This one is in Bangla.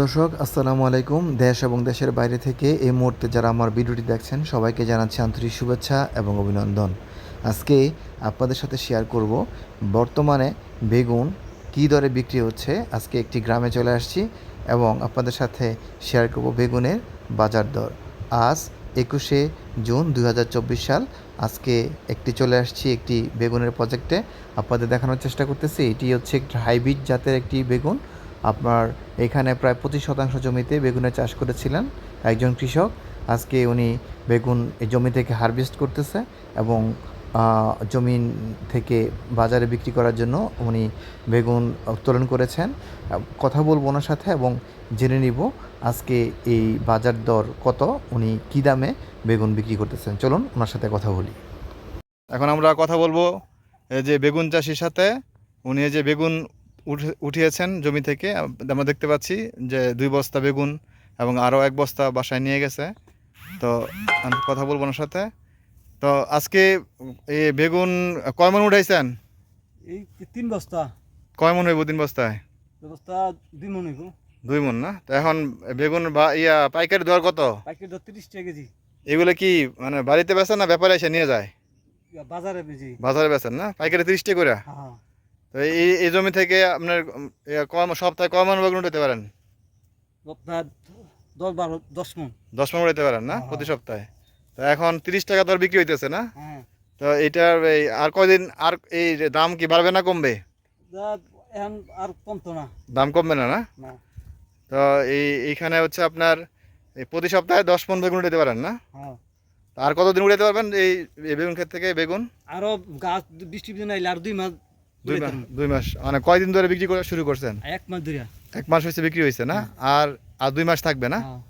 দর্শক, আসসালামু আলাইকুম। দেশ এবং দেশের বাইরে থেকে এই মুহূর্তে যারা আমার ভিডিওটি দেখছেন, সবাইকে জানাচ্ছি আন্তরিক শুভেচ্ছা এবং অভিনন্দন। আজকে আপনাদের সাথে শেয়ার করব, বর্তমানে বেগুন কী দরে বিক্রি হচ্ছে, আজকে একটি গ্রামে চলে আসছি এবং আপনাদের সাথে শেয়ার করব বেগুনের বাজার দর। আজ একুশে জুন দু হাজার চব্বিশ সাল, আজকে একটি চলে আসছি একটি বেগুনের প্রজেক্টে আপনাদের দেখানোর চেষ্টা করতেছি, এটি হচ্ছে হাইব্রিড জাতের একটি বেগুন। আপনার এখানে প্রায় পঁচিশ শতাংশ জমিতে বেগুনের চাষ করেছিলেন একজন কৃষক। আজকে উনি বেগুন এই জমি থেকে হারভেস্ট করতেছে এবং জমিন থেকে বাজারে বিক্রি করার জন্য উনি বেগুন উত্তোলন করেছেন। কথা বলব ওনার সাথে এবং জেনে নিব আজকে এই বাজার দর কত, উনি কী দামে বেগুন বিক্রি করতেছেন। চলুন ওনার সাথে কথা বলি। এখন আমরা কথা বলব যে বেগুন চাষির সাথে, উনি যে বেগুন উঠিয়েছেন জমি থেকে। আমরা দেখতে পাচ্ছি যে দুই বস্তা বেগুন এবং আরও এক বস্তা বাসায় নিয়ে গেছে। তো আমি কথা বলব ওনার সাথে। তো আজকে এই বেগুন কয় মন উঠাইছেন? এই তিন বস্তা। কয় মন হইব তিন বস্তায়? বস্তা দুই মন হইব। দুই মন না? তো এখন বেগুন বা ইয়া পাইকারি দর কত? প্যাকেট ধর তিরিশ টাকা কেজি। এগুলো কি মানে বাড়িতে বেচেন না ব্যাপারে এসে নিয়ে যায়? বাজারে বেজি বাজারে বেচেন না? পাইকারি তিরিশ টাকা করে? হ্যাঁ। তো এই এই জমি থেকে আপনার কম সপ্তাহে কয় মন বেগুন উঠাতে পারেন? আপনার দশ বারো দশ মন। দশ মন উঠাতে পারেন না হ্যাঁ। প্রতি সপ্তাহে? তো এখন তিরিশ টাকা দর বিক্রি হইতেছে না? হ্যাঁ। তো এইটার এই আর কয়দিন আর এই দাম কি বাড়বে না কমবে? এখন আর কমতো না। দাম কমবে না না? তো এই এইখানে হচ্ছে আপনার এই প্রতি সপ্তাহে দশ মন বেগুন উঠাতে পারেন না? হ্যাঁ। আর কতদিন উঠাতে পারবেন এই বেগুন ক্ষেত থেকে বেগুন? আরও গাছ বৃষ্টি দিন আইলে আর দুই মাস দুই মাস দুই মাস। মানে কয়দিন ধরে বিক্রি করা শুরু করছেন? এক মাস ধরে এক মাস হয়েছে বিক্রি হয়েছে না? আর আর দুই মাস থাকবে না? হ্যাঁ।